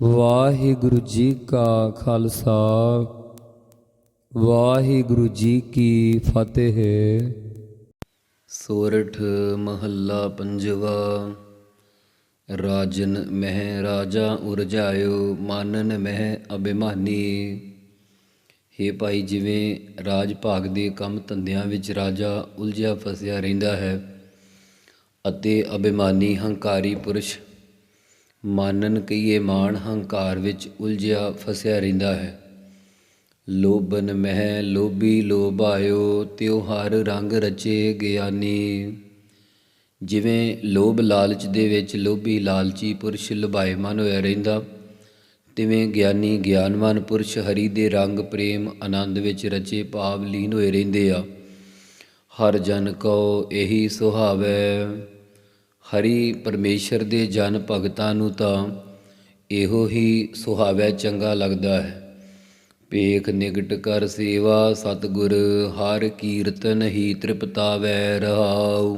ਵਾਹਿਗੁਰੂ ਜੀ ਕਾ ਖਾਲਸਾ, ਵਾਹਿਗੁਰੂ ਜੀ ਕੀ ਫਤਿਹ। ਸੋਰਠ ਮਹੱਲਾ ਪੰਜਵਾ, ਰਾਜਨ ਮਹਿ ਰਾਜਾ ਉਰਜਾਇਓ, ਮਾਨਨ ਮਹਿ ਅਭਿਮਾਨੀ। ਹੇ ਭਾਈ, ਜਿਵੇਂ ਰਾਜ ਭਾਗ ਦੇ ਕੰਮ ਧੰਦਿਆਂ ਵਿੱਚ ਰਾਜਾ ਉਲਝਿਆ ਫਸਿਆ ਰਹਿੰਦਾ ਹੈ, ਅਤੇ ਅਭਿਮਾਨੀ ਹੰਕਾਰੀ ਪੁਰਸ਼ ਮਾਨਨ ਕਈਏ ਮਾਣ ਹੰਕਾਰ ਵਿੱਚ ਉਲਝਿਆ ਫਸਿਆ ਰਹਿੰਦਾ ਹੈ। ਲੋਭਨ ਮਹਿ ਲੋਭੀ ਲੋਭਾਇਓ, ਤਿਉ ਹਰ ਰੰਗ ਰਚੇ ਗਿਆਨੀ। ਜਿਵੇਂ ਲੋਭ ਲਾਲਚ ਦੇ ਵਿੱਚ ਲੋਭੀ ਲਾਲਚੀ ਪੁਰਸ਼ ਲੁਭਾਇਮਾਨ ਹੋਇਆ ਰਹਿੰਦਾ, ਤਿਵੇਂ ਗਿਆਨੀ ਗਿਆਨਵਾਨ ਪੁਰਸ਼ ਹਰੀ ਦੇ ਰੰਗ ਪ੍ਰੇਮ ਆਨੰਦ ਵਿੱਚ ਰਚੇ ਭਾਵ ਲੀਨ ਹੋਏ ਰਹਿੰਦੇ ਆ। ਹਰ ਜਨ ਕੋ ਇਹੀ ਸੁਹਾਵੈ। ਹਰੀ ਪਰਮੇਸ਼ਰ ਦੇ ਜਨ ਭਗਤਾਂ ਨੂੰ ਤਾਂ ਇਹੋ ਹੀ ਸੁਹਾਵੈ ਚੰਗਾ ਲੱਗਦਾ ਹੈ। ਪੇਖ ਨਿਗਟ ਕਰ ਸੇਵਾ ਸਤਿਗੁਰ, ਹਰ ਕੀਰਤਨ ਹੀ ਤ੍ਰਿਪਤਾਵੈ ਰਹਾਉ।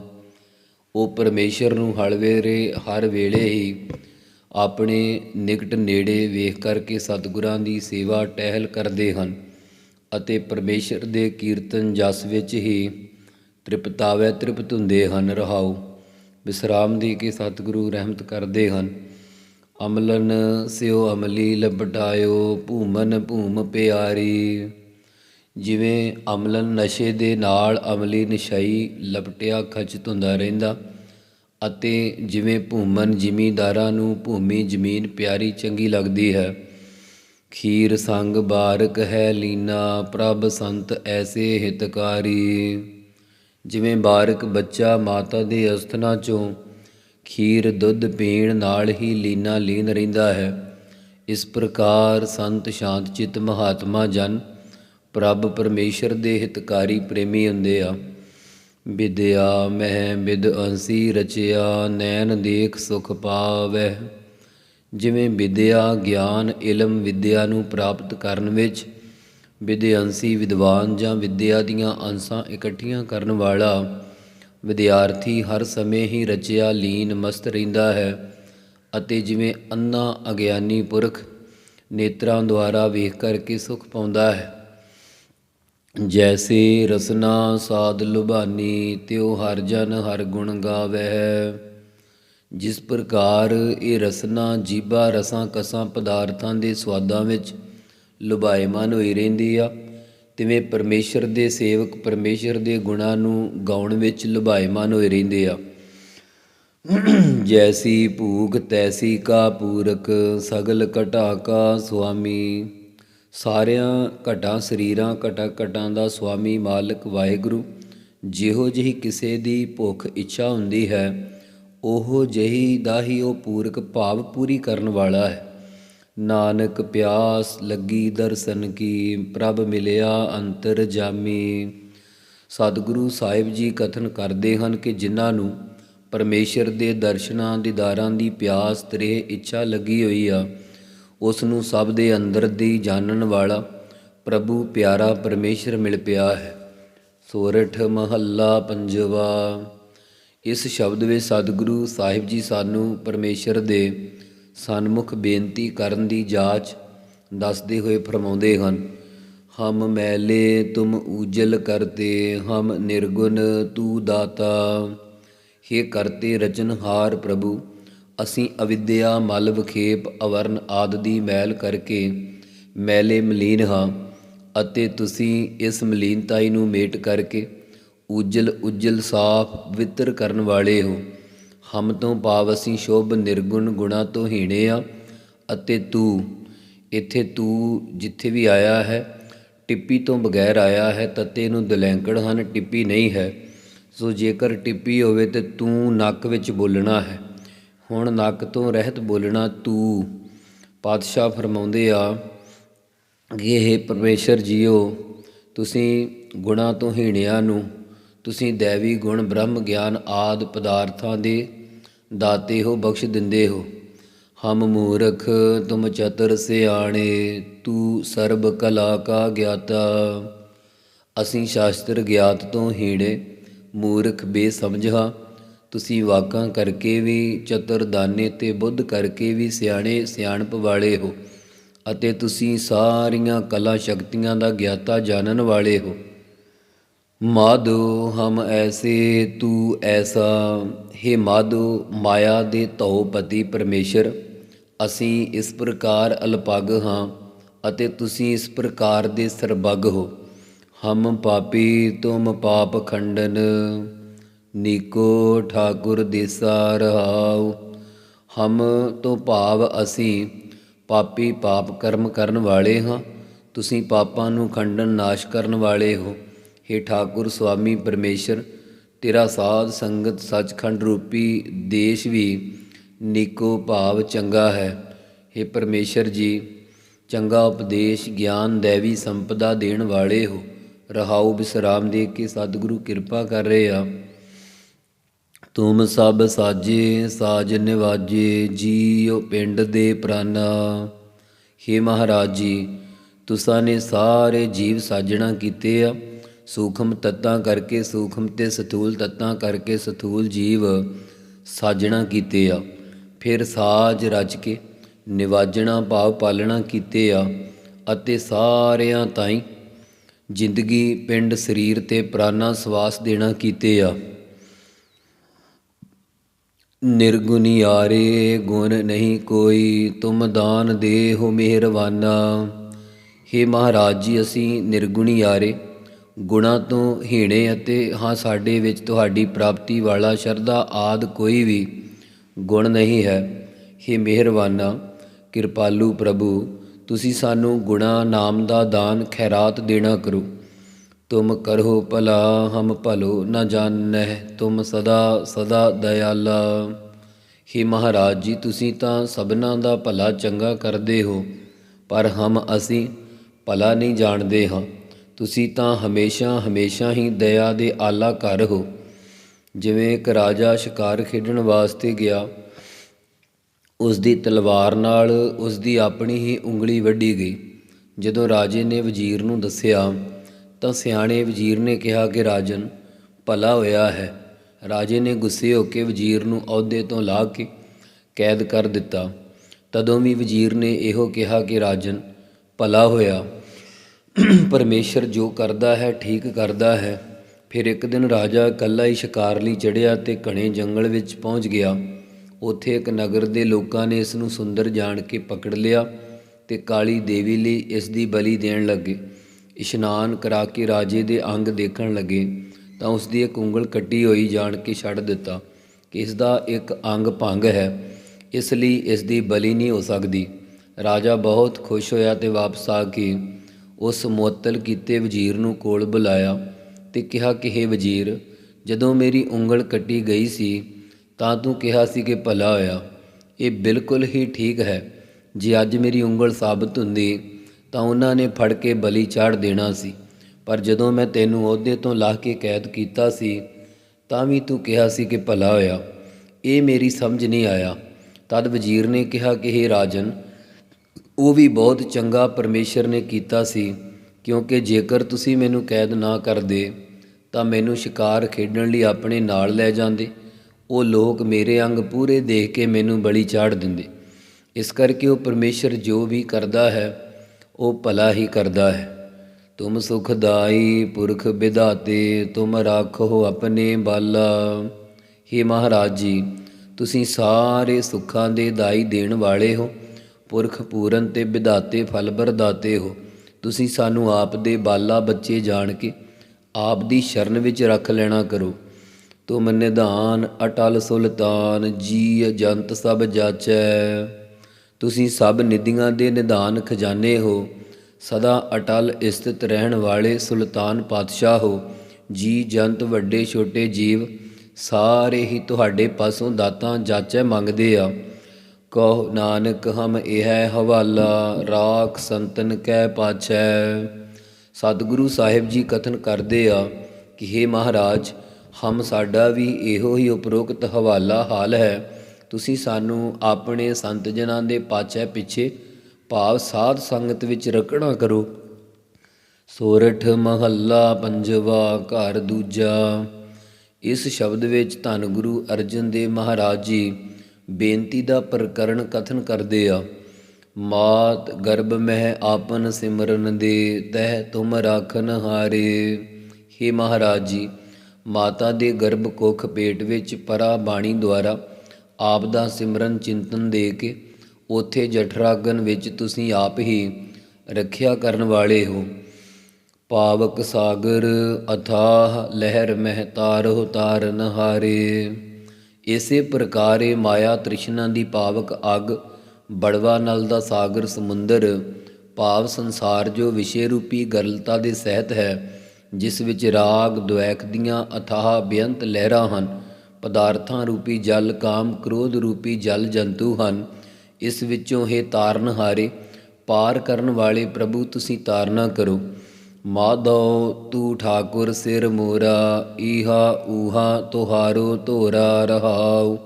ਉਹ ਪਰਮੇਸ਼ਰ ਨੂੰ ਹਲਵੇਰੇ ਹਰ ਵੇਲੇ ਹੀ ਆਪਣੇ ਨਿਕਟ ਨੇੜੇ ਵੇਖ ਕਰਕੇ ਸਤਿਗੁਰਾਂ ਦੀ ਸੇਵਾ ਟਹਿਲ ਕਰਦੇ ਹਨ ਅਤੇ ਪਰਮੇਸ਼ਰ ਦੇ ਕੀਰਤਨ ਜਸ ਵਿੱਚ ਹੀ ਤ੍ਰਿਪਤਾਵੈ ਤ੍ਰਿਪਤ ਹੁੰਦੇ ਹਨ, ਰਹਾਉ। ਵਿਸਰਾਮ ਦੇ ਕੇ ਸਤਿਗੁਰੂ ਰਹਿਮਤ ਕਰਦੇ ਹਨ। ਅਮਲਨ ਸਿਓ ਅਮਲੀ ਲਪਟਾਇਓ ਭੂਮਨ ਭੂਮ ਪਿਆਰੀ। ਜਿਵੇਂ ਅਮਲਨ ਨਸ਼ੇ ਦੇ ਨਾਲ ਅਮਲੀ ਨਿਸ਼ਾਈ ਲਪਟਿਆ ਖਚਤ ਹੁੰਦਾ ਰਹਿੰਦਾ, ਅਤੇ ਜਿਵੇਂ ਭੂਮਨ ਜ਼ਿਮੀਂਦਾਰਾਂ ਨੂੰ ਭੂਮੀ ਜ਼ਮੀਨ ਪਿਆਰੀ ਚੰਗੀ ਲੱਗਦੀ ਹੈ। ਖੀਰ ਸੰਗ ਬਾਰਕ ਹੈ ਲੀਨਾ, ਪ੍ਰਭ ਸੰਤ ਐਸੇ ਹਿਤਕਾਰੀ। ਜਿਵੇਂ ਬਾਰਕ ਬੱਚਾ ਮਾਤਾ ਦੇ ਅਸਥਨਾ ਚੋਂ ਖੀਰ, ਦੁੱਧ ਪੀਣ ਨਾਲ ਹੀ ਲੀਨਾ ਲੀਨ ਰਹਿੰਦਾ ਹੈ। ਇਸ ਪ੍ਰਕਾਰ ਸੰਤ ਸ਼ਾਂਤ ਚਿਤ ਮਹਾਤਮਾ ਜਨ ਪ੍ਰਭ ਪਰਮੇਸ਼ਰ ਦੇ ਹਿਤਕਾਰੀ ਪ੍ਰੇਮੀ ਹੁੰਦੇ ਆ। ਵਿਦਿਆ ਮਹਿ ਬਿਦ ਅੰਸੀ ਰਚਿਆ, ਨੈਣ ਦੇਖ ਸੁਖ ਪਾਵੈ ਜਿਵੇਂ ਵਿਦਿਆ, ਗਿਆਨ, ਇਲਮ ਵਿਦਿਆ ਨੂੰ ਪ੍ਰਾਪਤ ਕਰਨ ਵਿੱਚ ਵਿਦਿਅੰਸੀ ਵਿਦਵਾਨ ਜਾਂ ਵਿਦਿਆ ਦੀਆਂ ਅੰਸਾਂ ਇਕੱਠੀਆਂ ਕਰਨ ਵਾਲਾ ਵਿਦਿਆਰਥੀ ਹਰ ਸਮੇਂ ਹੀ ਰਚਿਆ, ਲੀਨ, ਮਸਤ ਰਹਿੰਦਾ ਹੈ ਅਤੇ ਜਿਵੇਂ ਅੰਨਾ ਅਗਿਆਨੀ ਪੁਰਖ ਨੇਤਰਾਂ ਦੁਆਰਾ ਵੇਖ ਕਰਕੇ ਸੁਖ ਪਾਉਂਦਾ ਹੈ। ਜੈਸੇ ਰਸਨਾ ਸਾਧ ਲੁਭਾਨੀ, ਤਿਉ ਹਰ ਜਨ ਹਰ ਗੁਣ ਗਾਵੈ ਜਿਸ ਪ੍ਰਕਾਰ ਇਹ ਰਸਨਾ ਜੀਬਾ ਰਸਾਂ, ਕਸਾਂ, ਪਦਾਰਥਾਂ ਦੇ ਸਵਾਦਾਂ ਵਿੱਚ ਲੁਭਾਇਮਾਨ ਹੋਈ ਰਹਿੰਦੀ ਆ। ਤਿਵੇਂ ਪਰਮੇਸ਼ਰ ਦੇ ਸੇਵਕ ਪਰਮੇਸ਼ਰ ਦੇ ਗੁਣਾਂ ਨੂੰ ਗਾਉਣ ਵਿੱਚ ਲੁਭਾਇਮਾਨ ਹੋਏ ਰਹਿੰਦੇ ਆ। ਜੈਸੀ ਭੂਖ, ਤੈਸੀ ਕਾ ਪੂਰਕ, ਸਗਲ ਘਟਾ ਕਾ ਸੁਆਮੀ। ਸਾਰਿਆਂ ਘਟਾਂ, ਸਰੀਰਾਂ ਘਟਾ ਘਟਾਂ ਦਾ ਸੁਆਮੀ ਮਾਲਕ ਵਾਹਿਗੁਰੂ। ਜਿਹੋ ਜਿਹੀ ਕਿਸੇ ਦੀ ਭੁੱਖ ਇੱਛਾ ਹੁੰਦੀ ਹੈ, ਉਹੋ ਜਿਹੀ ਦਾ ਹੀ ਉਹ ਪੂਰਕ ਭਾਵ ਪੂਰੀ ਕਰਨ ਵਾਲਾ ਹੈ। ਨਾਨਕ ਪਿਆਸ ਲੱਗੀ ਦਰਸ਼ਨ ਕੀ, ਪ੍ਰਭ ਮਿਲਿਆ ਅੰਤਰ ਜਾਮੀ। ਸਤਿਗੁਰੂ ਸਾਹਿਬ ਜੀ ਕਥਨ ਕਰਦੇ ਹਨ ਕਿ ਜਿਨ੍ਹਾਂ ਨੂੰ ਪਰਮੇਸ਼ਰ ਦੇ ਦਰਸ਼ਨਾਂ, ਦੀਦਾਰਾਂ ਦੀ ਪਿਆਸ, ਤ੍ਰੇਹ ਇੱਛਾ ਲੱਗੀ ਹੋਈ ਆ, ਉਸ ਨੂੰ ਸਭ ਦੇ ਅੰਦਰ ਦੀ ਜਾਣਨ ਵਾਲਾ ਪ੍ਰਭੂ ਪਿਆਰਾ ਪਰਮੇਸ਼ਰ ਮਿਲ ਪਿਆ ਹੈ। ਸੋਰਠ ਮਹੱਲਾ ਪੰਜਵਾ। ਇਸ ਸ਼ਬਦ ਵਿੱਚ ਸਤਿਗੁਰੂ ਸਾਹਿਬ ਜੀ ਸਾਨੂੰ ਪਰਮੇਸ਼ਰ ਦੇ ਸਨਮੁਖ ਬੇਨਤੀ ਕਰਨ ਦੀ ਜਾਚ ਦੱਸਦੇ ਹੋਏ ਫਰਮਾਉਂਦੇ ਹਨ, ਹਮ ਮੈਲੇ ਤੁਮ ਉਜਲ ਕਰਤੇ, ਹਮ ਨਿਰਗੁਣ ਤੂ ਦਾਤਾ। ਹੇ ਕਰਤੇ ਰਚਨਹਾਰ ਪ੍ਰਭੂ, ਅਸੀਂ ਅਵਿਦਿਆ, ਮਲ, ਵਿਖੇਪ, ਅਵਰਨ ਆਦ ਦੀ ਮੈਲ ਕਰਕੇ ਮੈਲੇ ਮਲੀਨ ਹਾਂ ਅਤੇ ਤੁਸੀਂ ਇਸ ਮਲੀਨਤਾਈ ਨੂੰ ਮੇਟ ਕਰਕੇ ਉਜਲ ਉਜਲ ਸਾਫ਼ ਪਵਿੱਤਰ ਕਰਨ ਵਾਲੇ ਹੋ। ਹਮ ਤੋਂ ਭਾਵ ਅਸੀਂ ਸ਼ੁਭ, ਨਿਰਗੁਣ ਗੁਣਾ ਤੋਂ ਹੀਣੇ ਆ ਅਤੇ ਤੂੰ, ਇੱਥੇ ਤੂੰ ਜਿੱਥੇ ਵੀ ਆਇਆ ਹੈ, ਟਿੱਪੀ ਤੋਂ ਬਗੈਰ ਆਇਆ ਹੈ, ਤਤੇ ਨੂੰ ਦਲੈਂਕੜ ਹਨ, ਟਿੱਪੀ ਨਹੀਂ ਹੈ। ਸੋ ਜੇਕਰ ਟਿੱਪੀ ਹੋਵੇ ਤੇ ਤੂੰ ਨੱਕ ਵਿੱਚ ਬੋਲਣਾ ਹੈ। ਹੁਣ ਨੱਕ ਤੋਂ ਰਹਿਤ ਬੋਲਣਾ ਤੂੰ। ਪਾਤਸ਼ਾਹ ਫਰਮਾਉਂਦੇ ਆ ਕਿ ਇਹ ਪਰਮੇਸ਼ਰ ਜੀਓ, ਤੁਸੀਂ ਗੁਣਾ ਤੋਂ ਹੀਣਿਆਂ ਨੂੰ, ਤੁਸੀਂ ਦੇਵੀ ਗੁਣ, ਬ੍ਰਹਮ ਗਿਆਨ ਆਦ ਪਦਾਰਥਾਂ ਦੇ ਦਾਤੇ ਹੋ, ਬਖਸ਼ ਦਿੰਦੇ ਹੋ। ਹਮ ਮੂਰਖ, ਤੁਮ ਚਤਰ ਸਿਆਣੇ, ਤੂੰ ਸਰਬ ਕਲਾ ਕਾ ਗਿਆਤਾ। ਅਸੀਂ ਸ਼ਾਸਤਰ ਗਿਆਤ ਤੋਂ ਹੀੜੇ ਮੂਰਖ ਬੇਸਮਝਾ। ਤੁਸੀਂ ਵਾਕਾਂ ਕਰਕੇ ਵੀ, ਚਤੁਰ ਦਾਨੇ ਤੇ ਬੁੱਧ ਕਰਕੇ ਵੀ ਸਿਆਣੇ, ਸਿਆਣਪ ਵਾਲੇ ਹੋ। ਅਤੇ ਤੁਸੀਂ ਸਾਰੀਆਂ ਕਲਾ ਸ਼ਕਤੀਆਂ ਦਾ ਗਿਆਤਾ ਜਾਣਨ ਵਾਲੇ ਹੋ। ਮਾਧੋ, ਹਮ ਐਸੇ ਤੂੰ ਐਸਾ। हे ਮਾਧੋ, ਮਾਇਆ ਦੇ ਧਉ ਪਤੀ ਪਰਮੇਸ਼ਰ, ਅਸੀਂ ਇਸ ਪ੍ਰਕਾਰ ਅਲਪਗ ਹਾਂ ਅਤੇ ਤੁਸੀਂ ਇਸ ਪ੍ਰਕਾਰ ਦੇ ਸਰਬੱਗ ਹੋ। ਹਮ ਪਾਪੀ, ਤੁਮ ਪਾਪ ਖੰਡਨ, ਨੀਕੋ ਠਾਕੁਰ ਦੇਸਾ ਰਹਾਉ। ਹਮ ਤੋਂ ਭਾਵ ਅਸੀਂ ਪਾਪੀ ਪਾਪ ਕਰਮ ਕਰਨ ਵਾਲੇ ਹਾਂ, ਤੁਸੀਂ ਪਾਪਾਂ ਨੂੰ ਖੰਡਨ ਨਾਸ਼ ਕਰਨ ਵਾਲੇ ਹੋ। हे ਠਾਕੁਰ ਸੁਆਮੀ ਪਰਮੇਸ਼ਰ, ਤੇਰਾ ਸਾਧ ਸੰਗਤ ਸੱਚਖੰਡ ਰੂਪੀ ਦੇਸ਼ ਵੀ ਨੀਕੋ ਭਾਵ ਚੰਗਾ ਹੈ। हे ਪਰਮੇਸ਼ਰ ਜੀ, ਚੰਗਾ ਉਪਦੇਸ਼ ਗਿਆਨ ਦੇਵੀ ਸੰਪਦਾ ਦੇਣ ਵਾਲੇ ਹੋ। ਰਹਾਉ ਬਿਸਰਾਮ ਦੇ ਕੇ ਸਤਿਗੁਰੂ ਕਿਰਪਾ ਕਰ ਰਹੇ ਆ। ਤੁਮ ਸਭ ਸਾਜੇ, ਸਾਜ ਨਿਵਾਜੇ, ਜੀਉ ਪਿੰਡ ਦੇ ਪ੍ਰਾਨਾ। ਹੇ ਮਹਾਰਾਜ ਜੀ, ਤੁਸਾਂ ਨੇ ਸਾਰੇ ਜੀਵ ਸਾਜਣਾ ਕੀਤੇ ਆ। ਸੂਖਮ ਤੱਤਾਂ ਕਰਕੇ ਸੂਖਮ ਤੇ ਸਥੂਲ ਤੱਤਾਂ ਕਰਕੇ ਸਥੂਲ ਜੀਵ ਸਾਜਣਾ ਕੀਤੇ ਆ। ਫਿਰ ਸਾਜ ਰਚ ਕੇ ਨਿਵਾਜਣਾ, ਭਾਵ ਪਾਲਣਾ ਕੀਤੇ ਆ ਅਤੇ ਸਾਰਿਆਂ ਤਾਈਂ ਜ਼ਿੰਦਗੀ, ਪਿੰਡ, ਸਰੀਰ ਤੇ ਪ੍ਰਾਨਾ ਸਵਾਸ ਦੇਣਾ ਕੀਤੇ ਆ। ਨਿਰਗੁਨਿਆਰੇ ਗੁਣ ਨਹੀਂ ਕੋਈ, ਤੁਮ ਦਾਨ ਦੇ ਹੋ ਮਿਹਰਵਾਨਾ हे ਮਹਾਰਾਜ ਜੀ, ਅਸੀਂ ਨਿਰਗੁਣੀ ਆਰੇ ਗੁਣਾ ਤੋਂ ਹੀਣੇ ਅਤੇ ਹਾਂ ਸਾਡੇ ਵਿੱਚ ਤੁਹਾਡੀ ਪ੍ਰਾਪਤੀ ਵਾਲਾ ਸ਼ਰਧਾ ਆਦ ਕੋਈ ਵੀ ਗੁਣ ਨਹੀਂ ਹੈ। हे ਮਿਹਰਬਾਨਾ, ਕਿਰਪਾਲੂ ਪ੍ਰਭੂ, ਤੁਸੀਂ ਸਾਨੂੰ ਗੁਣਾ ਨਾਮ ਦਾ ਦਾਨ ਖੈਰਾਤ ਦੇਣਾ ਕਰੋ। ਤੁਮ ਕਰੋ ਭਲਾ, ਹਮ ਭਲੋ ਨ ਜਾਣਹਿ, ਤੁਮ ਸਦਾ ਸਦਾ ਦਇਆਲਾ। ਹੇ ਮਹਾਰਾਜ ਜੀ, ਤੁਸੀਂ ਤਾਂ ਸਭਨਾਂ ਦਾ ਭਲਾ ਚੰਗਾ ਕਰਦੇ ਹੋ, ਪਰ ਹਮ ਅਸੀਂ ਭਲਾ ਨਹੀਂ ਜਾਣਦੇ ਹਾਂ। ਤੁਸੀਂ ਤਾਂ ਹਮੇਸ਼ਾ ਹਮੇਸ਼ਾ ਹੀ ਦਇਆ ਦੇ ਆਲਾ ਘਰ ਹੋ। ਜਿਵੇਂ ਇੱਕ ਰਾਜਾ ਸ਼ਿਕਾਰ ਖੇਡਣ ਵਾਸਤੇ ਗਿਆ ਉਸ ਦੀ ਤਲਵਾਰ ਨਾਲ ਉਸ ਦੀ ਆਪਣੀ ਹੀ ਉਂਗਲੀ ਵੱਢੀ ਗਈ। ਜਦੋਂ ਰਾਜੇ ਨੇ ਵਜ਼ੀਰ ਨੂੰ ਦੱਸਿਆ, ਤਾਂ ਸਿਆਣੇ ਵਜ਼ੀਰ ਨੇ ਕਿਹਾ ਕਿ ਰਾਜਨ, ਭਲਾ ਹੋਇਆ ਹੈ। ਰਾਜੇ ਨੇ ਗੁੱਸੇ ਹੋ ਕੇ ਵਜ਼ੀਰ ਨੂੰ ਅਹੁਦੇ ਤੋਂ ਲਾ ਕੇ ਕੈਦ ਕਰ ਦਿੱਤਾ। ਤਦੋਂ ਵੀ ਵਜ਼ੀਰ ਨੇ ਇਹੋ ਕਿਹਾ ਕਿ ਰਾਜਨ, ਭਲਾ ਹੋਇਆ। ਪਰਮੇਸ਼ਰ ਜੋ ਕਰਦਾ ਹੈ, ਠੀਕ ਕਰਦਾ ਹੈ। ਫਿਰ ਇੱਕ ਦਿਨ ਰਾਜਾ ਇਕੱਲਾ ਹੀ ਸ਼ਿਕਾਰ ਲਈ ਚੜਿਆ ਤੇ ਘਣੇ ਜੰਗਲ ਵਿੱਚ ਪਹੁੰਚ ਗਿਆ। ਉੱਥੇ ਇੱਕ ਨਗਰ ਦੇ ਲੋਕਾਂ ਨੇ ਇਸ ਨੂੰ ਸੁੰਦਰ ਜਾਣ ਕੇ ਪਕੜ ਲਿਆ ਤੇ ਕਾਲੀ ਦੇਵੀ ਲਈ ਇਸ ਦੀ ਬਲੀ ਦੇਣ ਲੱਗੇ। ਇਸ਼ਨਾਨ ਕਰਾ ਕੇ ਰਾਜੇ ਦੇ ਅੰਗ ਦੇਖਣ ਲੱਗੇ ਤਾਂ ਉਸ ਦੀ ਇੱਕ ਉਂਗਲ ਕੱਟੀ ਹੋਈ ਜਾਣ ਕੇ ਛੱਡ ਦਿੱਤਾ ਕਿ ਇਸ ਦਾ ਇੱਕ ਅੰਗ ਭੰਗ ਹੈ। ਇਸ ਲਈ ਇਸ ਦੀ ਬਲੀ ਨਹੀਂ ਹੋ ਸਕਦੀ। ਰਾਜਾ ਬਹੁਤ ਖੁਸ਼ ਹੋਇਆ ਤੇ ਵਾਪਸ ਆ ਕੇ ਉਸ ਮੁਅੱਤਲ ਕੀਤੇ ਵਜ਼ੀਰ ਨੂੰ ਕੋਲ ਬੁਲਾਇਆ ਤੇ ਕਿਹਾ ਕਿ हे ਵਜ਼ੀਰ, ਜਦੋਂ ਮੇਰੀ ਉਂਗਲ ਕੱਟੀ ਗਈ ਸੀ, ਤਾਂ ਤੂੰ ਕਿਹਾ ਸੀ ਕਿ ਭਲਾ ਹੋਇਆ। ਇਹ ਬਿਲਕੁਲ ਹੀ ਠੀਕ ਹੈ। ਜੇ ਅੱਜ ਮੇਰੀ ਉਂਗਲ ਸਾਬਤ ਹੁੰਦੀ, ਤਾਂ ਉਹਨਾਂ ਨੇ ਫੜ ਕੇ ਬਲੀ ਚਾੜ ਦੇਣਾ ਸੀ। ਪਰ ਜਦੋਂ ਮੈਂ ਤੈਨੂੰ ਅਹੁਦੇ ਤੋਂ ਲਾਹ ਕੇ ਕੈਦ ਕੀਤਾ ਸੀ, ਤਾਂ ਵੀ ਤੂੰ ਕਿਹਾ ਸੀ ਕਿ ਭਲਾ ਹੋਇਆ। ਇਹ ਮੇਰੀ ਸਮਝ ਨਹੀਂ ਆਇਆ। ਤਦ ਵਜ਼ੀਰ ਨੇ ਕਿਹਾ ਕਿ हे ਰਾਜਨ ਉਹ ਵੀ ਬਹੁਤ ਚੰਗਾ ਪਰਮੇਸ਼ਰ ਨੇ ਕੀਤਾ ਸੀ, ਕਿਉਂਕਿ ਜੇਕਰ ਤੁਸੀਂ ਮੈਨੂੰ ਕੈਦ ਨਾ ਕਰਦੇ, ਤਾਂ ਮੈਨੂੰ ਸ਼ਿਕਾਰ ਖੇਡਣ ਲਈ ਆਪਣੇ ਨਾਲ ਲੈ ਜਾਂਦੇ। ਉਹ ਲੋਕ ਮੇਰੇ ਅੰਗ ਪੂਰੇ ਦੇਖ ਕੇ ਮੈਨੂੰ ਬਲੀ ਚਾੜ ਦਿੰਦੇ। ਇਸ ਕਰਕੇ ਉਹ ਪਰਮੇਸ਼ਰ ਜੋ ਵੀ ਕਰਦਾ ਹੈ, ਉਹ ਭਲਾ ਹੀ ਕਰਦਾ ਹੈ। ਤੁਮ ਸੁਖਦਾਈ ਪੁਰਖ ਵਿਧਾਤੇ, ਤੁਮ ਰਾਖੋ ਆਪਣੇ ਬਾਲਾ। हे ਮਹਾਰਾਜ ਜੀ, ਤੁਸੀਂ ਸਾਰੇ ਸੁੱਖਾਂ ਦੇ ਦਾਈ ਦੇਣ ਵਾਲੇ ਹੋ। ਪੁਰਖ ਪੂਰਨ ਤੇ ਵਿਧਾਤੇ ਫਲ ਬਰਦਾਤੇ ਹੋ। ਤੁਸੀਂ ਸਾਨੂੰ ਆਪ ਦੇ ਬਾਲਾ ਬੱਚੇ ਜਾਣ ਕੇ ਆਪ ਦੀ ਸ਼ਰਨ ਵਿੱਚ ਰੱਖ ਲੈਣਾ ਕਰੋ। ਤੁਮ ਨਿਧਾਨ ਅਟਲ ਸੁਲਤਾਨ ਜੀ ਜੰਤ ਸਭ ਜਾਚੈ। ਤੁਸੀਂ ਸਭ ਨਿਧੀਆਂ ਦੇ ਨਿਧਾਨ ਖਜ਼ਾਨੇ ਹੋ। ਸਦਾ ਅਟਲ ਸਥਿਤ ਰਹਿਣ ਵਾਲੇ ਸੁਲਤਾਨ ਪਾਤਸ਼ਾਹ ਹੋ। ਜੀ ਜੰਤ ਵੱਡੇ ਛੋਟੇ ਜੀਵ, ਸਾਰੇ ਹੀ ਤੁਹਾਡੇ ਪਾਸੋਂ ਦਾਤਾਂ ਜਾਚੈ ਮੰਗਦੇ ਆ। ਕਹੋ ਨਾਨਕ, ਹਮ ਇਹ ਹਵਾਲਾ, ਰਾਖ ਸੰਤਨ ਕੈ ਪਾਛੈ। ਸਤਿਗੁਰੂ ਸਾਹਿਬ ਜੀ ਕਥਨ ਕਰਦੇ ਆ ਕਿ हे ਮਹਾਰਾਜ, ਹਮ ਸਾਡਾ ਵੀ ਇਹੋ ਹੀ ਉਪਰੋਕਤ ਹਵਾਲਾ ਹਾਲ ਹੈ। ਤੁਸੀਂ ਸਾਨੂੰ ਆਪਣੇ ਸੰਤ ਜਨਾਂ ਦੇ ਪਾਛੈ ਪਿੱਛੇ ਭਾਵ ਸਾਧ ਸੰਗਤ ਵਿੱਚ ਰੱਖਣਾ ਕਰੋ। ਸੋਰਠ ਮਹੱਲਾ ਪੰਜਵਾ, ਘਰ ਦੂਜਾ। ਇਸ ਸ਼ਬਦ ਵਿੱਚ ਧੰਨ ਗੁਰੂ ਅਰਜਨ ਦੇਵ ਮਹਾਰਾਜ ਜੀ ਬੇਨਤੀ ਦਾ ਪ੍ਰਕਰਣ ਕਥਨ ਕਰਦੇ ਆ, ਮਾਤ ਗਰਭ ਮਹਿ ਆਪਨ ਸਿਮਰਨ ਦੇ, ਤਹਿ ਤੁਮ ਰਾਖਨ ਹਾਰੇ। हे ਮਹਾਰਾਜ ਜੀ ਮਾਤਾ ਦੇ ਗਰਭ ਕੁਖ ਪੇਟ ਵਿੱਚ ਪਰਾ ਬਾਣੀ ਦੁਆਰਾ ਆਪ ਦਾ ਸਿਮਰਨ ਚਿੰਤਨ ਦੇ ਕੇ ਉਥੇ ਜਠਰਾਗਨ ਵਿੱਚ ਤੁਸੀਂ ਆਪ ਹੀ ਰੱਖਿਆ ਕਰਨ ਵਾਲੇ ਹੋ। ਪਾਵਕ ਸਾਗਰ ਅਥਾਹ ਲਹਿਰ ਮਹਿ ਤਾਰਹੁ ਤਾਰਨ ਹਾਰੇ। ਇਸੇ ਪ੍ਰਕਾਰੇ ਮਾਇਆ ਤ੍ਰਿਸ਼ਨਾ ਦੀ ਪਾਵਕ ਅਗ, ਬੜਵਾ ਨਲ ਦਾ ਸਾਗਰ, ਸਮੁੰਦਰ, ਭਾਵ ਸੰਸਾਰ ਜੋ ਵਿਸ਼ੇ ਰੂਪੀ ਗਰਲਤਾ ਦੇ ਸਹਿਤ ਹੈ, ਜਿਸ ਵਿੱਚ ਰਾਗ ਦੁਐਕ ਦੀਆਂ ਅਥਾਹ ਬੇਅੰਤ ਲਹਿਰਾਂ ਹਨ, ਪਦਾਰਥਾਂ ਰੂਪੀ ਜਲ, ਕਾਮ ਕ੍ਰੋਧ ਰੂਪੀ ਜਲ ਜੰਤੂ ਹਨ, ਇਸ ਵਿੱਚੋਂ ਇਹ ਤਾਰਨਹਾਰੇ ਪਾਰ ਕਰਨ ਵਾਲੇ ਪ੍ਰਭੂ ਤੁਸੀਂ ਤਾਰਨਾ ਕਰੋ। ਮਾਧੋ ਤੂੰ ਠਾਕੁਰ ਸਿਰ ਮੋਰਾ, ਈਹਾ ਊਹਾ ਤੁਹਾਰੋ ਧੋਰਾ ਰਹਾਉ।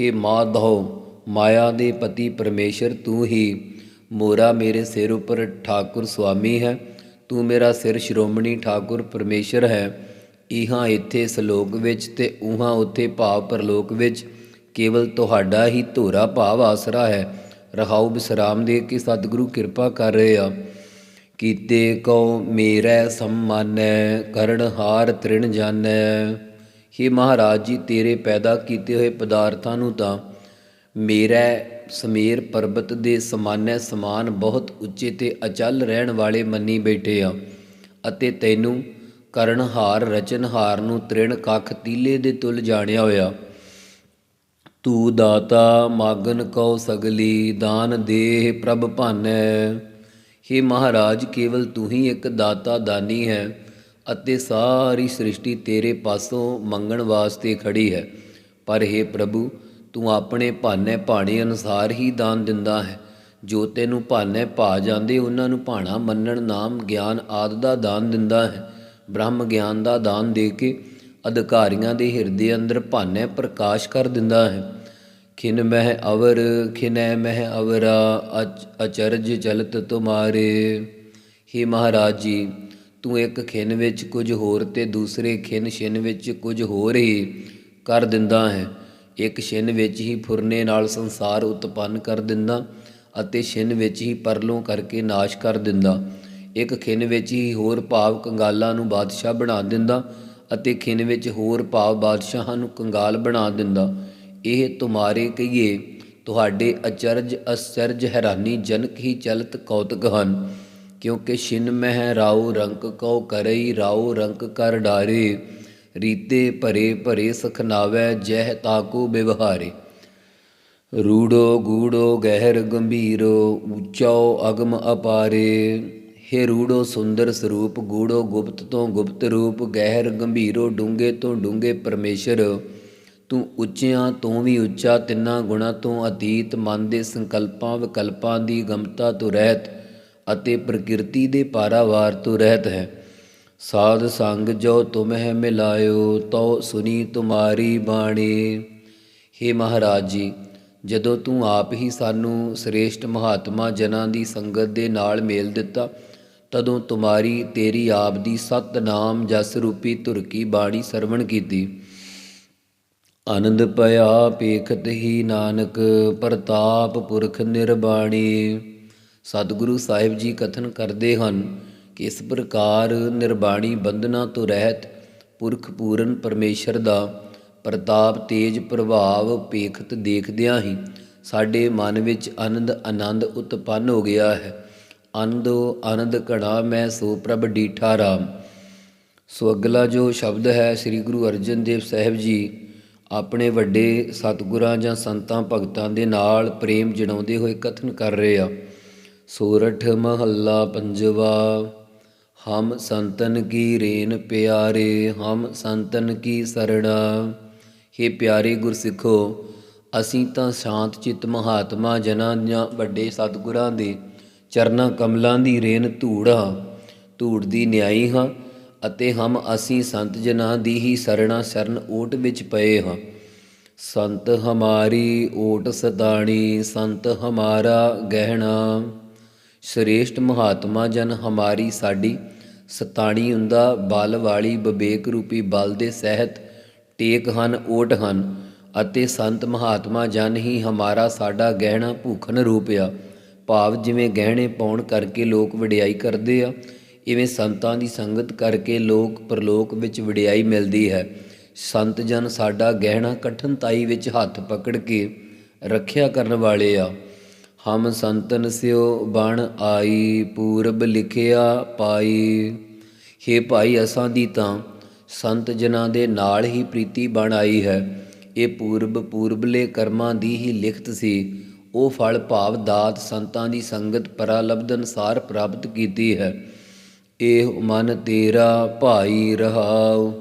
हे ਮਾਧੋ ਮਾਇਆ ਦੇ ਪਤੀ ਪਰਮੇਸ਼ਰ, ਤੂੰ ਹੀ ਮੋਰਾ ਮੇਰੇ ਸਿਰ ਉੱਪਰ ਠਾਕੁਰ ਸੁਆਮੀ ਹੈ। ਤੂੰ ਮੇਰਾ ਸਿਰ ਸ਼੍ਰੋਮਣੀ ਠਾਕੁਰ ਪਰਮੇਸ਼ਰ ਹੈ। ਇਹਾਂ ਇੱਥੇ ਸ਼ਲੋਕ ਵਿੱਚ ਤੇ ਉਹਾਂ ਉੱਥੇ ਭਾਵ ਪਰਲੋਕ ਵਿੱਚ ਕੇਵਲ ਤੁਹਾਡਾ ਹੀ ਧੋਰਾ ਭਾਵ ਆਸਰਾ ਹੈ। ਰਹਾਉ ਬਿਸਰਾਮ ਦੇ ਕੇ ਸਤਿਗੁਰੂ ਕਿਰਪਾ ਕਰ ਰਹੇ ਆ। ਕੀਤੇ ਕਉ ਮੇਰੈ ਸੰਮਾਨੈ, ਕਰਨ ਹਾਰ ਤ੍ਰਿਣ ਜਾਣੈ हे ਮਹਾਰਾਜ ਜੀ, ਤੇਰੇ ਪੈਦਾ ਕੀਤੇ ਹੋਏ ਪਦਾਰਥਾਂ ਨੂੰ ਤਾਂ ਮੇਰਾ ਸਮੇਰ ਪਰਬਤ ਦੇ ਸਮਾਨੈ ਸਮਾਨ ਬਹੁਤ ਉੱਚੇ ਤੇ ਅਚਲ ਰਹਿਣ ਵਾਲੇ ਮੰਨੀ ਬੈਠੇ ਆ ਅਤੇ ਤੈਨੂੰ ਕਰਨਹਾਰ ਰਚਨਹਾਰ ਨੂੰ ਤ੍ਰਿਣ ਕੱਖ ਤੀਲੇ ਦੇ ਤੁਲ ਜਾਣਿਆ ਹੋਇਆ। ਤੂੰ ਦਾਤਾ, ਮਾਗਨ ਕਉ ਸਗਲੀ, ਦਾਨ ਦੇਹ ਪ੍ਰਭ ਭਾਨੈ। हे ਮਹਾਰਾਜ, ਕੇਵਲ ਤੂੰ ਹੀ ਇੱਕ ਦਾਤਾ ਦਾਨੀ ਹੈ ਅਤੇ ਸਾਰੀ ਸ੍ਰਿਸ਼ਟੀ ਤੇਰੇ ਪਾਸੋਂ ਮੰਗਣ ਵਾਸਤੇ ਖੜੀ ਹੈ। ਪਰ हे ਪ੍ਰਭੂ, ਤੂੰ ਆਪਣੇ ਭਾਨੇ ਭਾਣੇ ਅਨੁਸਾਰ ਹੀ ਦਾਨ ਦਿੰਦਾ ਹੈ। ਜੋ ਤੈਨੂੰ ਭਾਨੇ ਭਾ ਜਾਂਦੇ, ਉਹਨਾਂ ਨੂੰ ਭਾਣਾ ਮੰਨਣ ਨਾਮ ਗਿਆਨ ਆਦ ਦਾ ਦਾਨ ਦਿੰਦਾ ਹੈ। ਬ੍ਰਹਮ ਗਿਆਨ ਦਾ ਦਾਨ ਦੇ ਕੇ ਅਧਿਕਾਰੀਆਂ ਦੇ ਹਿਰਦੇ ਅੰਦਰ ਭਾਨੇ ਪ੍ਰਕਾਸ਼ ਕਰ ਦਿੰਦਾ ਹੈ। ਖਿਨ ਮਹਿ ਅਵਰ, ਖਿਨੈ ਮਹਿ ਅਵਰਾ, ਅਚ, ਅਚਰਜ ਚਲਤ ਤੁਮਾਰੇ। हे ਮਹਾਰਾਜ ਜੀ, ਤੂੰ ਇੱਕ ਖਿਨ ਵਿੱਚ ਕੁਝ ਹੋਰ ਤੇ ਦੂਸਰੇ ਖਿਨ ਛਿਨ ਵਿੱਚ ਕੁਝ ਹੋਰ ਹੀ ਕਰ ਦਿੰਦਾ ਹੈ। ਇੱਕ ਛਿਨ ਵਿੱਚ ਹੀ ਫੁਰਨੇ ਨਾਲ ਸੰਸਾਰ ਉਤਪੰਨ ਕਰ ਦਿੰਦਾ ਅਤੇ ਛਿਨ ਵਿੱਚ ਹੀ ਪਰਲੋਂ ਕਰਕੇ ਨਾਸ਼ ਕਰ ਦਿੰਦਾ। ਇੱਕ ਖਿਨ ਵਿੱਚ ਹੀ ਹੋਰ ਭਾਵ ਕੰਗਾਲਾਂ ਨੂੰ ਬਾਦਸ਼ਾਹ ਬਣਾ ਦਿੰਦਾ ਅਤੇ ਖਿਨ ਵਿੱਚ ਹੋਰ ਭਾਵ ਬਾਦਸ਼ਾਹਾਂ ਨੂੰ ਕੰਗਾਲ ਬਣਾ ਦਿੰਦਾ। ਇਹ ਤੁਮਾਰੇ ਕਹੀਏ, ਤੁਹਾਡੇ ਅਚਰਜ ਅਸਰਜ ਹੈਰਾਨੀ ਜਨਕ ਹੀ ਚਲਤ ਕੌਤਕ ਹਨ, ਕਿਉਂਕਿ ਛਿਨ ਮਹਿ ਰਾਉ ਰੰਕ ਕਉ ਕਰਈ, ਰਾਉ ਰੰਕ ਕਰ ਡਾਰੇ, ਰੀਤੇ ਭਰੇ ਭਰੇ ਸਖਨਾਵੈ ਜਹ ਤਾਕੂ ਬਿਵਹਾਰੇ। ਰੂੜੋ ਗੂੜੋ ਗਹਿਰ ਗੰਭੀਰੋ ਉੱਚਾਓ ਅਗਮ ਅਪਾਰੇ। ਹੇ ਰੂੜੋ ਸੁੰਦਰ ਸਰੂਪ, ਗੂੜੋ ਗੁਪਤ ਤੋਂ ਗੁਪਤ ਰੂਪ, ਗਹਿਰ ਗੰਭੀਰੋ ਡੂੰਗੇ ਤੋਂ ਡੂੰਗੇ ਪਰਮੇਸ਼ਰ। ਤੂੰ ਉੱਚਿਆਂ ਤੋਂ ਵੀ ਉੱਚਾ, ਤਿੰਨਾਂ ਗੁਣਾ ਤੋਂ ਅਤੀਤ, ਮਨ ਦੇ ਸੰਕਲਪਾਂ, ਵਿਕਲਪਾਂ ਦੀ ਗਮਤਾ ਤੋਂ ਰਹਿਤ ਅਤੇ ਪ੍ਰਕਿਰਤੀ ਦੇ ਪਾਰਾਵਾਰ ਤੋਂ ਰਹਿਤ ਹੈ। ਸਾਧ ਸੰਗ ਜੋ ਤੁਮਹਿ ਮਿਲਾਇਓ, ਤਉ ਸੁਨੀ ਤੁਮਾਰੀ ਬਾਣੀ। हे ਮਹਾਰਾਜ ਜੀ, ਜਦੋਂ ਤੂੰ ਆਪ ਹੀ ਸਾਨੂੰ ਸ੍ਰੇਸ਼ਟ ਮਹਾਤਮਾ ਜਨਾਂ ਦੀ ਸੰਗਤ ਦੇ ਨਾਲ ਮੇਲ ਦਿੱਤਾ, ਤਦੋਂ ਤੁਮਾਰੀ ਤੇਰੀ ਆਪ ਦੀ ਸਤਨਾਮ ਜਸ ਰੂਪੀ ਤੁਰਕੀ ਬਾਣੀ ਸਰਵਣ ਕੀਤੀ। ਆਨੰਦ ਪਿਆ ਪੇਖਤ ਹੀ ਨਾਨਕ, ਪ੍ਰਤਾਪ ਪੁਰਖ ਨਿਰਬਾਣੀ। ਸਤਿਗੁਰੂ ਸਾਹਿਬ ਜੀ ਕਥਨ ਕਰਦੇ ਹਨ ਕਿ ਇਸ ਪ੍ਰਕਾਰ ਨਿਰਬਾਣੀ ਬੰਧਨਾ ਤੋਂ ਰਹਿਤ ਪੁਰਖ ਪੂਰਨ ਪਰਮੇਸ਼ਰ ਦਾ ਪ੍ਰਤਾਪ ਤੇਜ ਪ੍ਰਭਾਵ ਪੇਖਤ ਦੇਖਦਿਆਂ ਹੀ ਸਾਡੇ ਮਨ ਵਿੱਚ ਆਨੰਦ ਆਨੰਦ ਉਤਪੰਨ ਹੋ ਗਿਆ ਹੈ। ਆਨੰਦੋ ਆਨੰਦ ਘੜਾ ਮੈਂ ਸੋ ਪ੍ਰਭ ਡੀਠਾ ਰਾਮ। ਸੋ ਅਗਲਾ ਜੋ ਸ਼ਬਦ ਹੈ, ਸ੍ਰੀ ਗੁਰੂ ਅਰਜਨ ਦੇਵ ਸਾਹਿਬ ਜੀ ਆਪਣੇ ਵੱਡੇ ਸਤਿਗੁਰਾਂ ਜਾਂ ਸੰਤਾਂ ਭਗਤਾਂ ਦੇ ਨਾਲ ਪ੍ਰੇਮ ਜਣਾਉਂਦੇ ਹੋਏ ਕਥਨ ਕਰ ਰਹੇ ਆ। ਸੋਰਠ ਮਹੱਲਾ ਪੰਜਵਾ, ਹਮ ਸੰਤਨ ਕੀ ਰੇਨ ਪਿਆਰੇ, ਹਮ ਸੰਤਨ ਕੀ ਸਰਣਾ। हे ਪਿਆਰੇ ਗੁਰਸਿੱਖੋ, ਅਸੀਂ ਤਾਂ ਸ਼ਾਂਤ ਚਿੱਤ ਮਹਾਤਮਾ ਜਨਾਂ ਜਾਂ ਵੱਡੇ ਸਤਿਗੁਰਾਂ ਦੇ ਚਰਨਾਂ ਕਮਲਾਂ ਦੀ ਰੇਨ ਧੂੜ ਹਾਂ, ਧੂੜ ਦੀ ਨਿਆਈ ਹਾਂ ਅਤੇ ਹਮ ਅਸੀਂ ਸੰਤ ਜਨਾਂ ਦੀ ਹੀ ਸਰਣਾ ਸ਼ਰਨ ਓਟ ਵਿੱਚ ਪਏ ਹਾਂ। ਸੰਤ ਹਮਾਰੀ ਓਟ ਸਦਾਣੀ, ਸੰਤ ਹਮਾਰਾ ਗਹਿਣਾ। ਸ੍ਰੇਸ਼ਟ ਮਹਾਤਮਾ ਜਨ ਹਮਾਰੀ ਸਾਡੀ, ਸਤਾਣੀ ਹੁੰਦਾ ਬਲ ਵਾਲੀ ਵਿਵੇਕ ਰੂਪੀ ਬਲ ਦੇ ਸਹਿਤ ਟੇਕ ਹਨ ਓਟ ਹਨ ਅਤੇ ਸੰਤ ਮਹਾਤਮਾ ਜਨ ਹੀ ਹਮਾਰਾ ਸਾਡਾ ਗਹਿਣਾ ਭੂਖਨ ਰੂਪਿਆ। ਭਾਵ ਜਿਵੇਂ ਗਹਿਣੇ ਪਾਉਣ ਕਰਕੇ ਲੋਕ ਵਡਿਆਈ ਕਰਦੇ ਆ ਇਵੇਂ ਸੰਤਾਂ ਦੀ ਸੰਗਤ ਕਰਕੇ ਲੋਕ ਪਰਲੋਕ ਵਿੱਚ ਵਡਿਆਈ ਮਿਲਦੀ ਹੈ। ਸੰਤ ਜਨ ਸਾਡਾ ਗਹਿਣਾ ਕਠਨਤਾਈ ਵਿੱਚ ਹੱਥ ਪਕੜ ਕੇ ਰੱਖਿਆ ਕਰਨ ਵਾਲੇ ਆ। ਹਮ ਸੰਤਨ ਸਿਓ ਬਣ ਆਈ ਪੂਰਬ ਲਿਖਿਆ ਪਾਈ। ਹੇ ਭਾਈ ਅਸਾਂ ਦੀ ਤਾਂ ਸੰਤ ਜਨਾਂ ਦੇ ਨਾਲ ਹੀ ਪ੍ਰੀਤੀ ਬਣ ਆਈ ਹੈ। ਇਹ ਪੂਰਬ ਪੂਰਬਲੇ ਕਰਮਾਂ ਦੀ ਹੀ ਲਿਖਤ ਸੀ। ਉਹ ਫਲ ਭਾਵ ਦਾਤ ਸੰਤਾਂ ਦੀ ਸੰਗਤ ਪਰਾਲਬਧ ਅਨਸਾਰ ਪ੍ਰਾਪਤ ਕੀਤੀ ਹੈ। ਇਹ ਮਨ ਤੇਰਾ ਭਾਈ ਰਹਾਉ।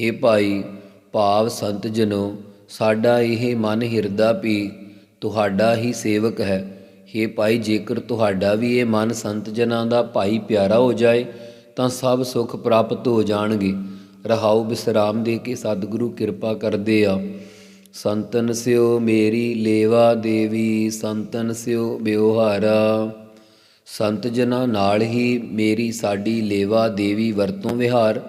ਹੇ ਭਾਈ, ਭਾਵ ਸੰਤ ਜਨੋ, ਸਾਡਾ ਇਹ ਮਨ ਹਿਰਦਾ ਵੀ ਤੁਹਾਡਾ ਹੀ ਸੇਵਕ ਹੈ। ਹੇ ਭਾਈ, ਜੇਕਰ ਤੁਹਾਡਾ ਵੀ ਇਹ ਮਨ ਸੰਤ ਜਨਾਂ ਦਾ ਭਾਈ ਪਿਆਰਾ ਹੋ ਜਾਏ, ਤਾਂ ਸਭ ਸੁੱਖ ਪ੍ਰਾਪਤ ਹੋ ਜਾਣਗੇ। ਰਹਾਉ ਬਿਸਰਾਮ ਦੇ ਕੇ ਸਤਿਗੁਰੂ ਕਿਰਪਾ ਕਰਦੇ ਆ। ਸੰਤਨ ਸਿਓ ਮੇਰੀ ਲੇਵਾ ਦੇਵੀ, ਸੰਤਨ ਸਿਓ ਬਿਵਹਾਰਾ ਸੰਤ ਜਨਾਂ ਨਾਲ ਹੀ ਮੇਰੀ ਸਾਡੀ ਲੇਵਾ ਦੇਵੀ ਵਰਤੋਂ ਵਿਹਾਰ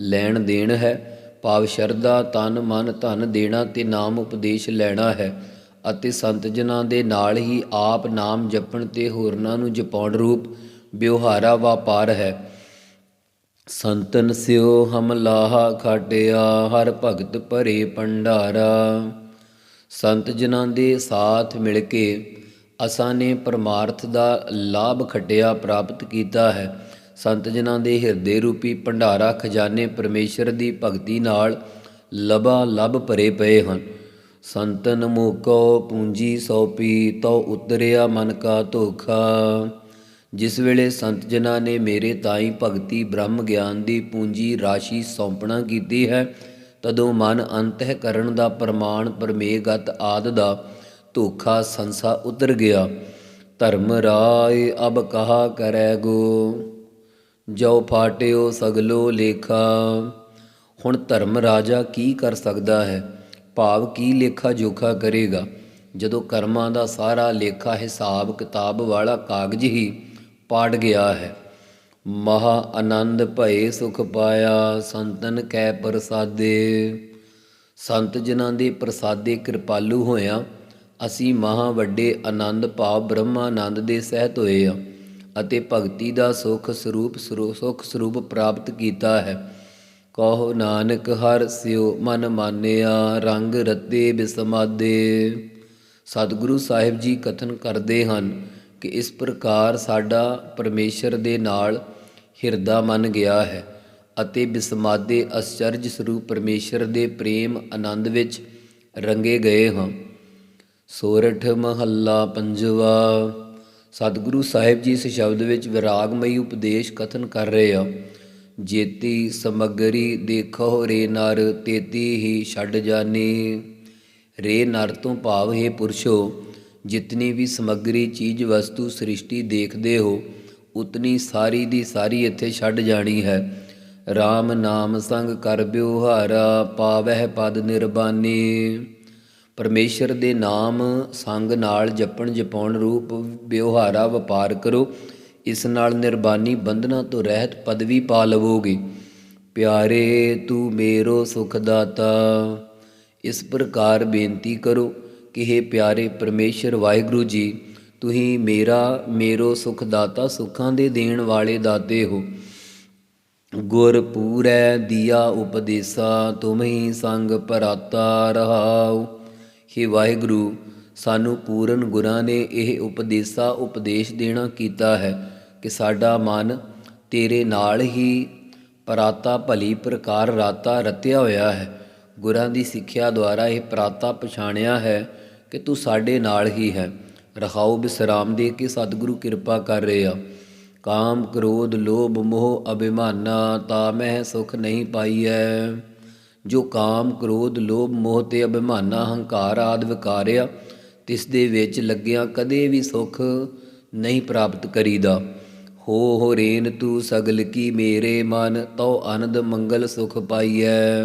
ਲੈਣ ਦੇਣ ਹੈ। ਭਾਵ ਸ਼ਰਧਾ ਤਨ ਮਨ ਧਨ ਦੇਣਾ ਤੇ ਨਾਮ ਉਪਦੇਸ਼ ਲੈਣਾ ਹੈ ਅਤੇ ਸੰਤ ਜਨਾਂ ਦੇ ਨਾਲ ਹੀ ਆਪ ਨਾਮ ਜਪਣ ਤੇ ਹੋਰਨਾਂ ਨੂੰ ਜਪਾਉਣ ਰੂਪ ਵਿਵਹਾਰਾ ਵਪਾਰ ਹੈ। ਸੰਤਨ ਸਿਓ ਹਮਲਾਹਾ ਖਾਟਿਆ, ਹਰ ਭਗਤ ਭਰੇ ਭੰਡਾਰਾ। ਸੰਤ ਜਨਾਂ ਦੇ ਸਾਥ ਮਿਲ ਕੇ ਅਸਾਂ ਨੇ ਪਰਮਾਰਥ ਦਾ ਲਾਭ ਖੱਟਿਆ ਪ੍ਰਾਪਤ ਕੀਤਾ ਹੈ। ਸੰਤ ਜਨਾਂ ਦੇ ਹਿਰਦੇ ਰੂਪੀ ਭੰਡਾਰਾ ਖਜ਼ਾਨੇ ਪਰਮੇਸ਼ਰ ਦੀ ਭਗਤੀ ਨਾਲ ਲਬਾ ਲਬ ਭਰੇ ਪਏ ਹਨ। ਸੰਤਨ ਮੋਕੋ ਪੂੰਜੀ ਸੌਪੀ ਤਉ ਉਤਰਿਆ ਮਨ ਕਾ ਧੋਖਾ। ਜਿਸ ਵੇਲੇ ਸੰਤ ਜਨਾਂ ਨੇ ਮੇਰੇ ਤਾਈ ਭਗਤੀ ਬ੍ਰਹਮ ਗਿਆਨ ਦੀ ਪੂੰਜੀ ਰਾਸ਼ੀ ਸੌਂਪਣਾ ਕੀਤੀ ਹੈ, ਤਦੋਂ ਮਨ ਅੰਤਹਿ ਕਰਨ ਦਾ ਪ੍ਰਮਾਣ ਪਰਮੇਗਤ ਆਦ ਦਾ ਧੋਖਾ ਸੰਸਾ ਉਤਰ ਗਿਆ। ਧਰਮ ਰਾਏ ਅਬ ਕਹਾ ਕਰੈ ਗੋ। ਜੋ ਫਾਟਿਓ ਸਗਲੋ ਲੇਖਾ। ਹੁਣ ਧਰਮ ਰਾਜਾ ਕੀ ਕਰ ਸਕਦਾ ਹੈ? ਭਾਵ ਕੀ ਲੇਖਾ ਜੋਖਾ ਕਰੇਗਾ? ਜਦੋਂ ਕਰਮਾਂ ਦਾ ਸਾਰਾ ਲੇਖਾ, ਹਿਸਾਬ ਕਿਤਾਬ ਵਾਲਾ ਕਾਗਜ਼ ਹੀ ਪਾੜ ਗਿਆ ਹੈ। ਮਹਾ ਆਨੰਦ ਭਏ ਸੁਖ ਪਾਇਆ, ਸੰਤਨ ਕੈ ਪ੍ਰਸਾਦੇ। ਸੰਤ ਜਿਨ੍ਹਾਂ ਦੇ ਪ੍ਰਸਾਦੇ ਕਿਰਪਾਲੂ ਹੋਇਆ ਅਸੀਂ ਮਹਾ ਵੱਡੇ ਆਨੰਦ ਭਾਵ ਬ੍ਰਹਮਾਨੰਦ ਦੇ ਸਹਿਤ ਹੋਏ ਆ ਅਤੇ ਭਗਤੀ ਦਾ ਸੁਖ ਸਰੂਪ ਸਰੂ- ਸੁਖ ਸਰੂਪ ਪ੍ਰਾਪਤ ਕੀਤਾ ਹੈ। ਕਹੋ ਨਾਨਕ, ਹਰ ਸਿਓ ਮਨ ਮਾਨਿਆ, ਰੰਗ ਰਤੇ ਬਿਸਮਾਦੇ। ਸਤਿਗੁਰੂ ਸਾਹਿਬ ਜੀ ਕਥਨ ਕਰਦੇ ਹਨ ਕਿ ਇਸ ਪ੍ਰਕਾਰ ਸਾਡਾ ਪਰਮੇਸ਼ਰ ਦੇ ਨਾਲ ਹਿਰਦਾ ਮੰਨ ਗਿਆ ਹੈ ਅਤੇ ਬਿਸਮਾਦੇ ਅਚਰਜ ਸਰੂਪ ਪਰਮੇਸ਼ਰ ਦੇ ਪ੍ਰੇਮ ਆਨੰਦ ਵਿੱਚ ਰੰਗੇ ਗਏ ਹਾਂ। ਸੋਰਠ ਮਹੱਲਾ ਪੰਜਵਾ। ਸਤਿਗੁਰੂ ਸਾਹਿਬ ਜੀ ਇਸ ਸ਼ਬਦ ਵਿੱਚ ਵਿਰਾਗਮਈ ਉਪਦੇਸ਼ ਕਥਨ ਕਰ ਰਹੇ ਆ। ਜੇਤੀ ਸਮਗਰੀ ਦੇਖੋ ਰੇ ਨਰ, ਤੇਤੀ ਹੀ ਛੱਡ ਜਾਨੀ। ਰੇ ਨਰ ਤੋਂ ਭਾਵ ਹੈ ਪੁਰਸ਼ੋ, ਜਿਤਨੀ ਵੀ ਸਮਗਰੀ ਚੀਜ਼ ਵਸਤੂ ਸ੍ਰਿਸ਼ਟੀ ਦੇਖਦੇ ਹੋ, ਉਤਨੀ ਸਾਰੀ ਦੀ ਸਾਰੀ ਇੱਥੇ ਛੱਡ ਜਾਣੀ ਹੈ। RAM ਨਾਮ ਸੰਗ ਕਰ ਬਿਉਹਾਰਾ, ਪਾਵਹਿ ਪਦ ਨਿਰਬਾਨੀ। ਪਰਮੇਸ਼ਰ ਦੇ ਨਾਮ ਸੰਗ ਨਾਲ ਜਪਣ ਜਪਾਉਣ ਰੂਪ ਵਿਵਹਾਰਾ ਵਪਾਰ ਕਰੋ। ਇਸ ਨਾਲ ਨਿਰਬਾਨੀ ਬੰਧਨਾਂ ਤੋਂ ਰਹਿਤ ਪਦਵੀ ਪਾ ਲਵੋਗੇ। ਪਿਆਰੇ, ਤੂੰ ਮੇਰੋ ਸੁਖ ਦਾਤਾ ਇਸ ਪ੍ਰਕਾਰ ਬੇਨਤੀ ਕਰੋ ਕਿ हे ਪਿਆਰੇ ਪਰਮੇਸ਼ਰ ਵਾਹਿਗੁਰੂ ਜੀ, ਤੁਸੀਂ ਮੇਰਾ, ਮੇਰੋ ਸੁਖ ਦਾਤਾ ਸੁੱਖਾਂ ਦੇ ਦੇਣ ਵਾਲੇ ਦਾਤੇ ਹੋ। ਗੁਰ ਪੂਰੈ, ਦੀਆ ਉਪਦੇਸਾ, ਤੁਮਹੀ ਸੰਗ ਭਰਾਤਾ ਰਹਾਓ ਹੇ ਵਾਹਿਗੁਰੂ, ਸਾਨੂੰ ਪੂਰਨ ਗੁਰਾਂ ਨੇ ਇਹ ਉਪਦੇਸਾ ਉਪਦੇਸ਼ ਦੇਣਾ ਕੀਤਾ ਹੈ ਕਿ ਸਾਡਾ ਮਨ ਤੇਰੇ ਨਾਲ ਹੀ ਪਰਾਤਾ ਭਲੀ ਪ੍ਰਕਾਰ ਰਾਤਾ ਰਤਿਆ ਹੋਇਆ ਹੈ। ਗੁਰਾਂ ਦੀ ਸਿੱਖਿਆ ਦੁਆਰਾ ਇਹ ਪਰਾਤਾ ਪਛਾਣਿਆ ਹੈ ਕਿ ਤੂੰ ਸਾਡੇ ਨਾਲ ਹੀ ਹੈ। ਰਹਾਉ ਬਿਸਰਾਮ ਦੇ ਕੇ ਸਤਿਗੁਰੂ ਕਿਰਪਾ ਕਰ ਰਹੇ। ਆ ਕਾਮ ਕ੍ਰੋਧ ਲੋਭ ਮੋਹ ਅਭਿਮਾਨਾ ਤਾ ਮਹਿ ਸੁਖ ਨਹੀਂ ਪਾਈ ਹੈ ਜੋ ਕਾਮ, ਕ੍ਰੋਧ, ਲੋਭ, ਮੋਹ ਤੇ ਅਭਿਮਾਨਾ, ਹੰਕਾਰ ਆਦ ਵਿਕਾਰਿਆ, ਤਿਸ ਦੇ ਵਿੱਚ ਲੱਗਿਆ ਕਦੇ ਵੀ ਸੁਖ ਨਹੀਂ ਪ੍ਰਾਪਤ ਕਰੀਦਾ। ਹੋ ਹੋ ਰੇਨ ਤੂੰ ਸਗਲ ਕੀ ਮੇਰੇ ਮਨ, ਤਉ ਆਨੰਦ ਮੰਗਲ ਸੁਖ ਪਾਈਐ।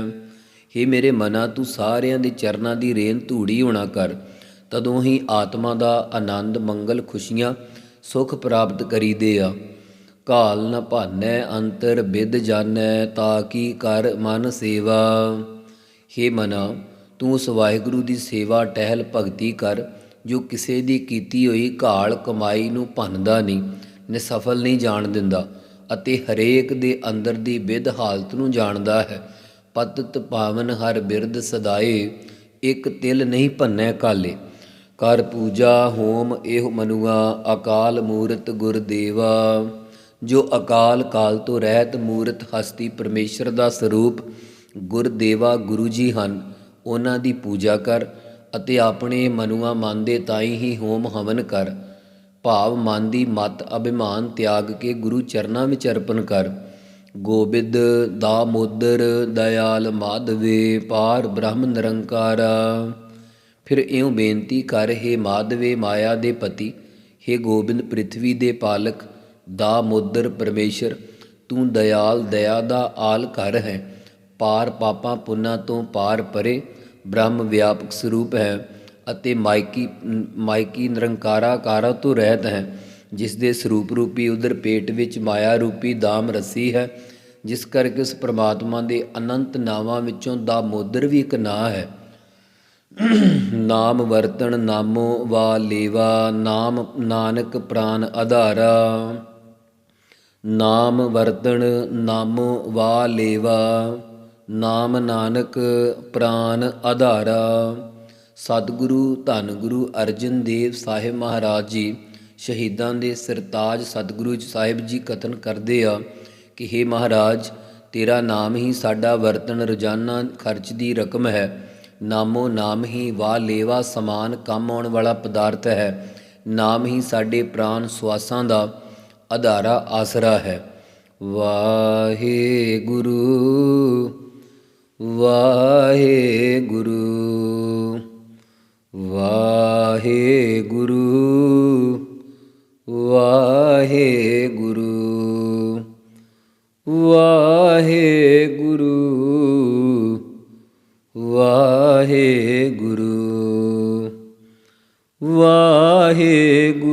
हे ਮੇਰੇ ਮਨਾ, ਤੂੰ ਸਾਰਿਆਂ ਦੇ ਚਰਨਾਂ ਦੀ ਰੇਨ ਧੂੜੀ ਹੋਣਾ ਕਰ। ਤਦੋਂ ਹੀ ਆਤਮਾ ਦਾ ਆਨੰਦ, ਮੰਗਲ, ਖੁਸ਼ੀਆਂ ਸੁਖ ਪ੍ਰਾਪਤ ਕਰੀਦੇ ਆ। ਕਾਲ ਨ ਭਾਨੈ ਅੰਤਰ ਬਿਦ ਜਾਣੈ ਤਾ ਕੀ ਕਰ ਮਨ ਸੇਵਾ। ਹੇ ਮਨਾ, ਤੂੰ ਉਸ ਵਾਹਿਗੁਰੂ ਦੀ ਸੇਵਾ ਟਹਿਲ ਭਗਤੀ ਕਰ, ਜੋ ਕਿਸੇ ਦੀ ਕੀਤੀ ਹੋਈ ਘਾਲ ਕਮਾਈ ਨੂੰ ਭੰਨਦਾ ਨਹੀਂ, ਨਿਸਫਲ ਨਹੀਂ ਜਾਣ ਦਿੰਦਾ ਅਤੇ ਹਰੇਕ ਦੇ ਅੰਦਰ ਦੀ ਵਿਦ ਹਾਲਤ ਨੂੰ ਜਾਣਦਾ ਹੈ। ਪਤਤ ਪਾਵਨ ਹਰ ਬਿਰਦ ਸਦਾਏ, ਇੱਕ ਤਿਲ ਨਹੀਂ ਭੰਨੈ ਕਾਲੇ। ਕਰ ਪੂਜਾ ਹੋਮ ਇਹ ਮਨੁਆ, ਅਕਾਲ ਮੂਰਤ ਗੁਰਦੇਵਾ ਜੋ ਅਕਾਲ ਕਾਲ ਤੋਂ ਰਹਿਤ ਮੂਰਤ ਹਸਤੀ ਪਰਮੇਸ਼ਰ ਦਾ ਸਰੂਪ ਗੁਰਦੇਵਾ ਗੁਰੂ ਜੀ ਹਨ, ਉਹਨਾਂ ਦੀ ਪੂਜਾ ਕਰ ਅਤੇ ਆਪਣੇ ਮਨੁਆ ਮਨ ਦੇ ਤਾਈ ਹੀ ਹੋਮ ਹਵਨ ਕਰ। ਭਾਵ ਮਨ ਦੀ ਮਤ ਅਭਿਮਾਨ ਤਿਆਗ ਕੇ ਗੁਰੂ ਚਰਨਾਂ ਵਿੱਚ ਅਰਪਣ ਕਰ। ਗੋਬਿੰਦ, ਦਾਮੋਦਰ, ਦਇਆਲ, ਮਾਧਵੇ, ਪਾਰ ਬ੍ਰਹਮ ਨਿਰੰਕਾਰਾ। ਫਿਰ ਇਉਂ ਬੇਨਤੀ ਕਰ, ਹੇ ਮਾਧਵੇ ਮਾਇਆ ਦੇ ਪਤੀ, ਹੇ ਗੋਬਿੰਦ ਪ੍ਰਿਥਵੀ ਦੇ ਪਾਲਕ ਦਾਮੋਦਰ ਪਰਮੇਸ਼ਰ, ਤੂੰ ਦਇਆਲ ਦਇਆ ਦਾ ਆਲ ਘਰ ਹੈ। ਪਾਰ ਪਾਪਾਂ ਪੁੰਨਾਂ ਤੋਂ ਪਾਰ ਪਰੇ, ਬ੍ਰਹਮ ਵਿਆਪਕ ਸਰੂਪ ਹੈ ਅਤੇ ਮਾਇਕੀ ਮਾਇਕੀ ਨਿਰੰਕਾਰਾ ਕਾਰਾ ਤੋਂ ਰਹਿਤ ਹੈ। ਜਿਸ ਦੇ ਸਰੂਪ ਰੂਪੀ ਉਦਰ ਪੇਟ ਵਿੱਚ ਮਾਇਆ ਰੂਪੀ ਦਾਮ ਰਸੀ ਹੈ, ਜਿਸ ਕਰਕੇ ਉਸ ਪ੍ਰਮਾਤਮਾ ਦੇ ਅਨੰਤ ਨਾਵਾਂ ਵਿੱਚੋਂ ਦਾਮੋਦਰ ਵੀ ਇੱਕ ਨਾਂ ਹੈ। ਨਾਮ ਵਰਤਣ ਨਾਮੋ ਵਾ ਲੇਵਾ ਨਾਮ ਨਾਨਕ ਪ੍ਰਾਨ ਆਧਾਰਾ ਨਾਮ ਵਰਤਣ ਨਾਮੋ ਵਾ ਲੇਵਾ, ਨਾਮ ਨਾਨਕ ਪ੍ਰਾਨ ਆਧਾਰਾ। ਸਤਿਗੁਰੂ ਧੰਨ ਗੁਰੂ ਅਰਜਨ ਦੇਵ ਸਾਹਿਬ ਮਹਾਰਾਜ ਜੀ, ਸ਼ਹੀਦਾਂ ਦੇ ਸਰਤਾਜ ਸਤਿਗੁਰੂ ਸਾਹਿਬ ਜੀ ਕਥਨ ਕਰਦੇ ਆ ਕਿ हे ਮਹਾਰਾਜ, ਤੇਰਾ ਨਾਮ ਹੀ ਸਾਡਾ ਵਰਤਨ ਰੋਜ਼ਾਨਾ ਖਰਚ ਦੀ ਰਕਮ ਹੈ। ਨਾਮੋ ਨਾਮ ਹੀ ਵਾ ਲੇਵਾ ਸਮਾਨ ਕੰਮ ਆਉਣ ਵਾਲਾ ਪਦਾਰਥ ਹੈ। ਨਾਮ ਹੀ ਸਾਡੇ ਪ੍ਰਾਨ ਸਵਾਸਾਂ ਦਾ। ਆਧਾਰਾ ਆਸਰਾ ਹੈ। ਵਾਹਿਗੁਰੂ ਵਾਹਿਗੁਰੂ ਵਾਹਿਗੁਰੂ ਵਾਹਿਗੁਰੂ ਵਾਹਿਗੁਰੂ ਵਾਹਿਗੁਰੂ ਵਾਹਿਗੁਰੂ।